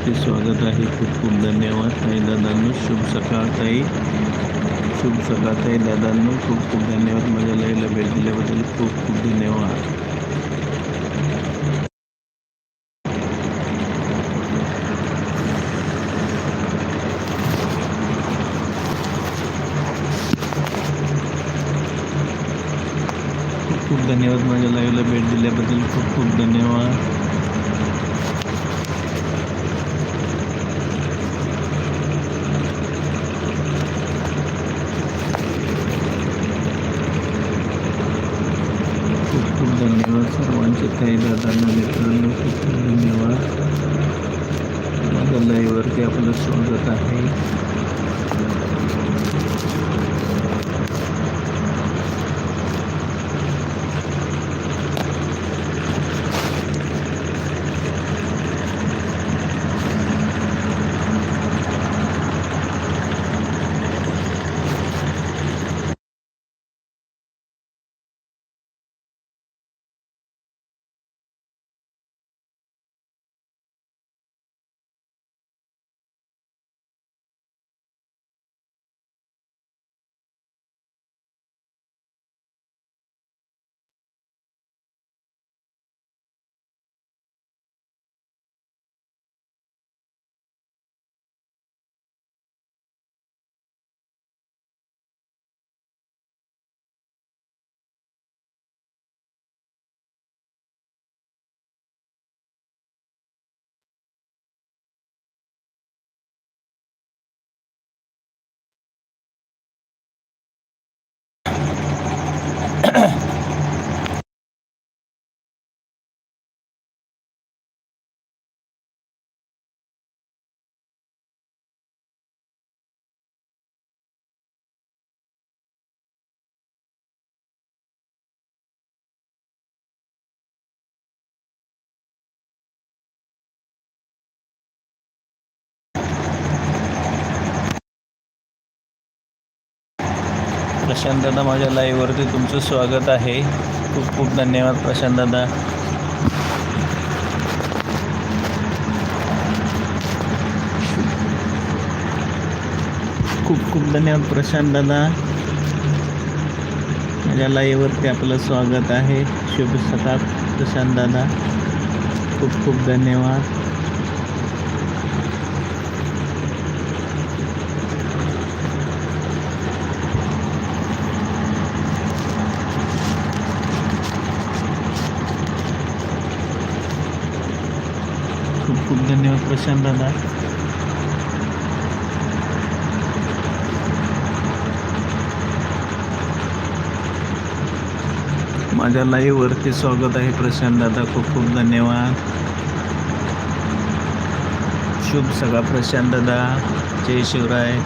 लाईव्हवरती स्वागत आहे. खूप खूप धन्यवाद. ताई दादांनो शुभ सकाळ ताई. शुभ सकाळ ताई दादांनो खूप खूप धन्यवाद. माझ्या लाईव्हला भेट दिल्याबद्दल खूप खूप धन्यवाद. खूप खूप धन्यवाद. माझ्या लाईव्हला भेट दिल्याबद्दल खूप खूप धन्यवाद खूप खूप धन्यवाद सर्वांचे काही दादांना मित्रांनो खूप खूप धन्यवाद माझ्या लाईव्हवरती आपलं स्वागत आहे प्रशांत दादा माझ्या लाईव्हवरती तुमचं स्वागत आहे. खूप खूप धन्यवाद प्रशांत दादा. खूप खूप धन्यवाद प्रशांत दादा. माझ्या लाईव्हवरती आपलं स्वागत आहे. शुभ सकाळ प्रशांत दादा. खूप खूप धन्यवाद खूप खूप धन्यवाद प्रशांत दादा माझ्या लाईव्हवरती स्वागत आहे प्रशांत दादा. खूप खूप धन्यवाद. शुभ सगळा प्रशांत दादा. जय शिवराय.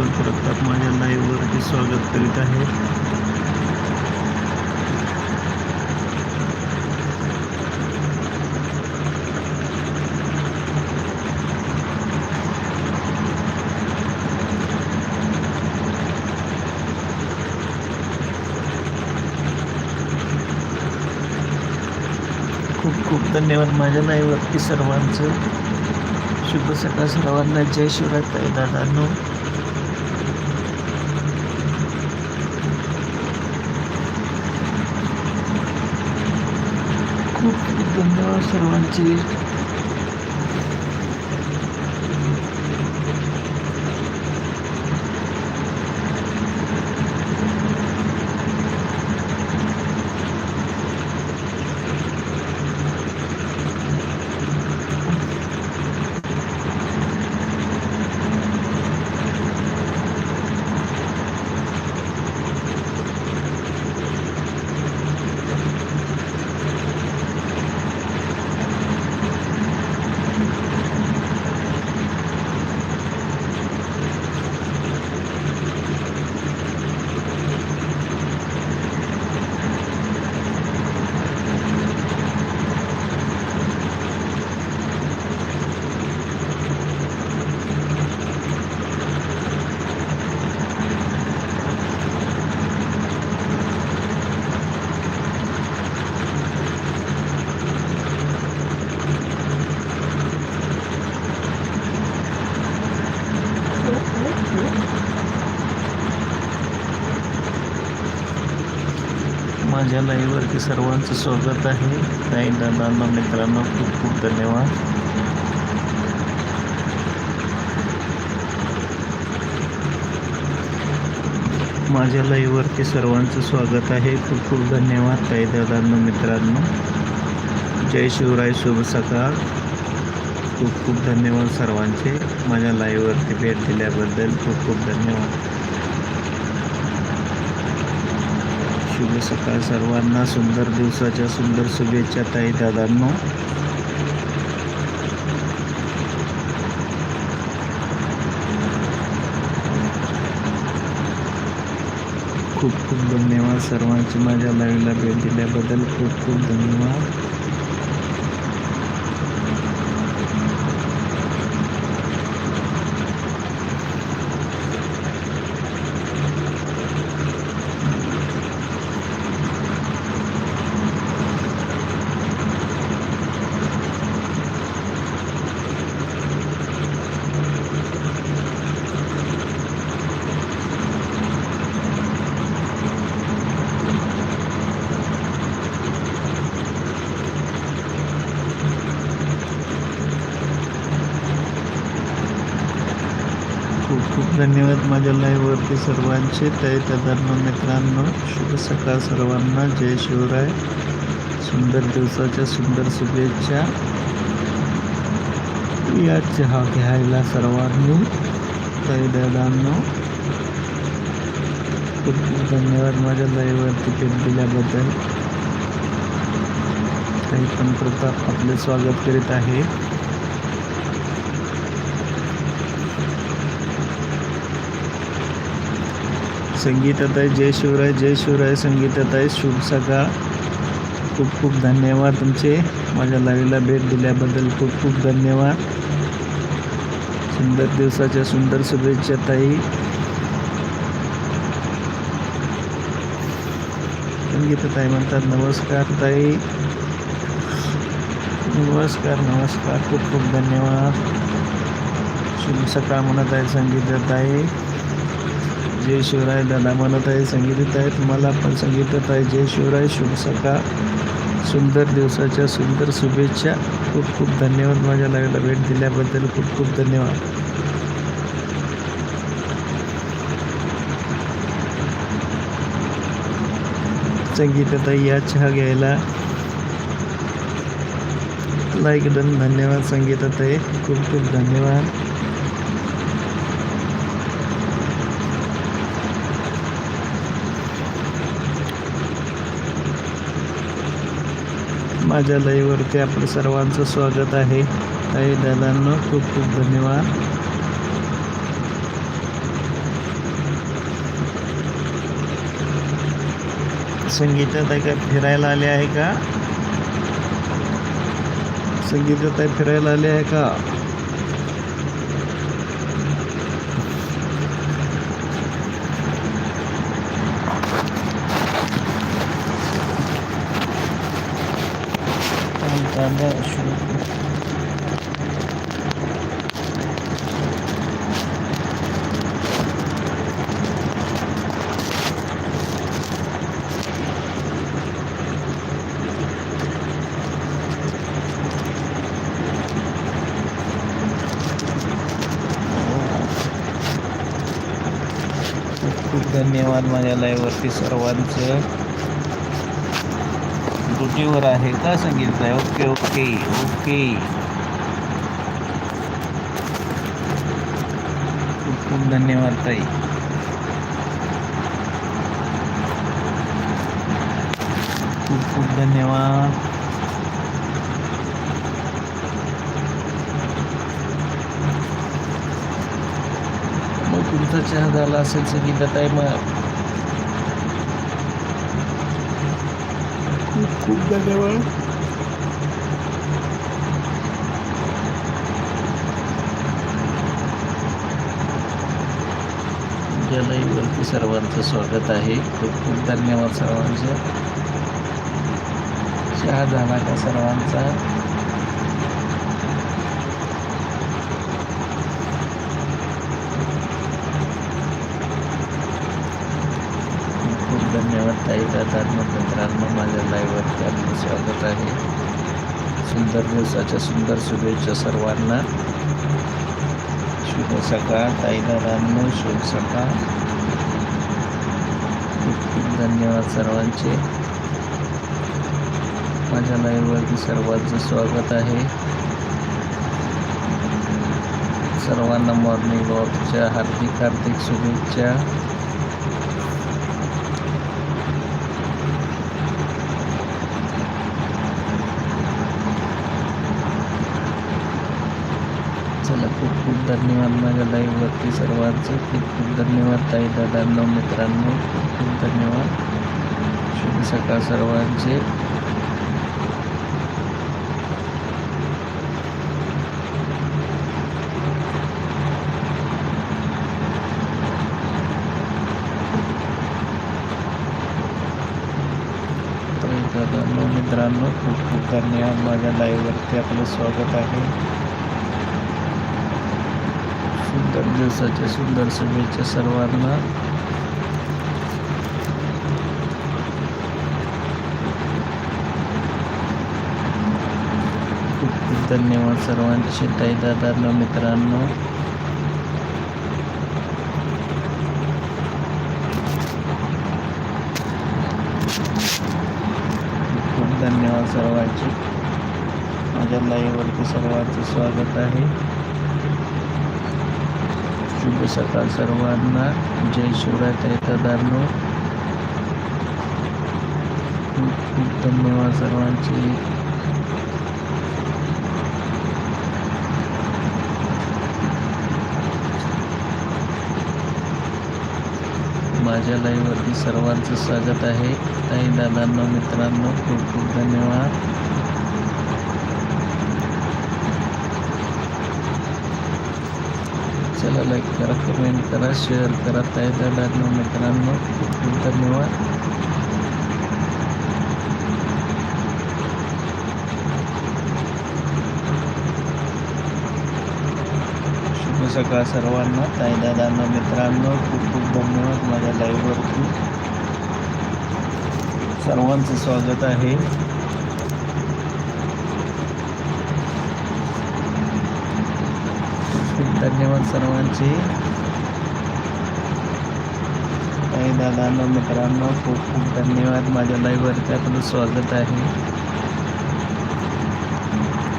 काही प्रताप माझ्या लाईव्हवरती स्वागत करीत आहे. खूप खूप धन्यवाद माझ्या लाईव्हवरती सर्वांचं. शुभ सकाळ सर्वांना. जय शिवराय. ताई दादांनो. खूप खूप धन्यवाद सर्वांचे माझ्या लाईव्हवरती सर्वांचं स्वागत आहे. काही दादांना मित्रांना खूप खूप धन्यवाद. माझ्या लाईव्हवरती सर्वांचं स्वागत आहे. खूप खूप धन्यवाद काही दादांना मित्रांनो. जय शिवराय शुभ सकाळ. खूप खूप धन्यवाद सर्वांचे. माझ्या लाईव्हवरती भेट दिल्याबद्दल खूप खूप धन्यवाद. शुभ सकाळ सर्वांना. सुंदर दिवसाच्या सुंदर शुभेच्छा ताई दादांनो. खूप खूप धन्यवाद सर्वांची. माझ्या लाईव्हला भेट दिल्याबद्दल खूप खूप धन्यवाद. खूप खूप धन्यवाद माझ्या लाईव्हवरती सर्वांचे ताई दादांनो मित्रांनो. शुभ सकाळ सर्वांना. जय शिवराय. सुंदर दिवसाच्या सुंदर शुभेच्छा. या चहा घ्यायला सर्वांनी. ताई दादांनो. खूप खूप धन्यवाद माझ्या लाईव्हवरती भेट दिल्याबद्दल. काही पण प्रताप आपले स्वागत करीत आहे. संगीताताई जय शिवराय जय शिवराय संगीताताई शुभ सकाळ. खूप खूप धन्यवाद तुमचे. माझ्या लाईव्हला भेट दिल्याबद्दल खूप खूप धन्यवाद. सुंदर दिवसाच्या सुंदर शुभेच्छा ताई. संगीताताई म्हणतात नमस्कार ताई. नमस्कार नमस्कार. खूप खूप धन्यवाद. शुभ सकाळ म्हणत आहे संगीताताई. जय शिवराय दादा म्हणत आहे संगीत आहे तुम्हाला पण संगीतात आहे. जय शिवराय शुभ सकाळ. सुंदर दिवसाच्या सुंदर शुभेच्छा. खूप खूप धन्यवाद माझ्या लाईव्हला भेट दिल्याबद्दल. खूप खूप धन्यवाद. संगीतात या चहा घ्यायला. लाईक डन धन्यवाद संगीतात खूप खूप धन्यवाद. माझ्या लईवरती आपलं सर्वांचं स्वागत आहे. काही दादांना खूप खूप धन्यवाद. संगीतात आहे फिरायला आले आहे का? संगीतात फिरायला आले आहे का दादा शुभ खूप खूप धन्यवाद माझ्या लाईव्हवरती सर्वांचं. ड्युटीवर आहे का सांगितलं आहे ओके ओके ओके. खूप खूप धन्यवाद ताई. खूप खूप धन्यवाद. तुमचा चहा झाला असेल संगीत ताई मग खूप खूप धन्यवाद. तुमच्या लाईव्हवरती सर्वांचं स्वागत आहे. खूप खूप धन्यवाद सर्वांचं. चहा झाला का सर्वांचा? खूप मित्रांनो माझ्या लाईव्हवरती आपलं स्वागत आहे. सुंदर दिवसाच्या सुंदर शुभेच्छा सर्वांना. शुभ सकाळ ताई शुभ सकाळ. खूप खूप धन्यवाद सर्वांचे. माझ्या लाईव्हवरती सर्वांचं स्वागत आहे. सर्वांना मॉर्निंग वॉकच्या हार्दिक हार्दिक शुभेच्छा चला खूप खूप धन्यवाद. माझ्या लाईव्हवरती सर्वांचं खूप खूप धन्यवाद. ताई दादांना मित्रांनो खूप धन्यवाद. शुभ सकाळ सर्वांचे. ताई मित्रांनो खूप खूप धन्यवाद. माझ्या लाईव्हवरती आपलं स्वागत आहे सुंदर दिवसाच्या सुंदर शुभेच्छा सर्वांना. खूप खूप धन्यवाद सर्वांचे ताई दादांनो मित्रांनो. खूप खूप धन्यवाद सर्वांचे. माझ्या लाईव्हवरती सर्वांचं स्वागत आहे. शुभ सकाळ सर्वांना. जय शिवराय ताई खूप खूप धन्यवाद सर्वांचे. माझ्या लाईव्हवरती सर्वांचं स्वागत आहे. ताई दादांना मित्रांनो खूप खूप धन्यवाद. चला लाईक करा कमेंट करा शेअर करा ताई दादांनो मित्रांनो खूप खूप धन्यवाद. शुभ सकाळ सर्वांना. ताई दादांनो मित्रांनो खूप खूप धन्यवाद माझ्या लाईव्हवरती सर्वांचं स्वागत आहे. धन्यवाद सर्वांचे. काही दादांना मित्रांनो खूप खूप धन्यवाद. माझ्या लाईव्हवरती आपलं स्वागत आहे.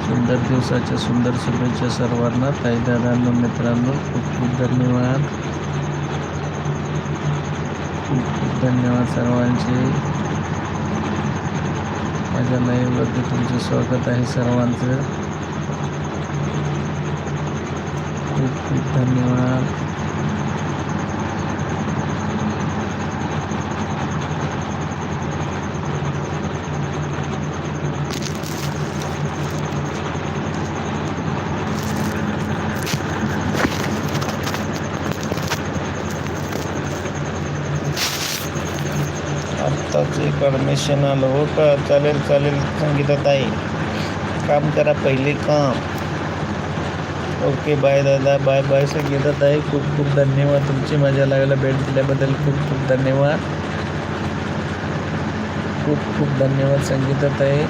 सुंदर दिवसाच्या सुंदर शुभेच्छा सर्वांना. ताई दादांना मित्रांनो खूप खूप धन्यवाद. खूप खूप धन्यवाद सर्वांचे. माझ्या लाईव्हवरती तुमचं स्वागत आहे सर्वांचं. खूप खूप धन्यवाद आत्ताच ॲडमिशन आलं का। चालेल चालेल संगीतात आहे काम करा पहिले काम। ओके बाय दादा. बाय बाय संगीतात आहे खूप खूप धन्यवाद. तुमची माझ्या लागायला भेट दिल्याबद्दल खूप खूप धन्यवाद. खूप खूप धन्यवाद संगीतात आहे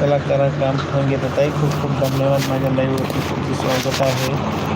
चला करा काम. संगीतात आहे खूप खूप धन्यवाद. माझ्या लाईव्हवरती तुमचं स्वागत आहे.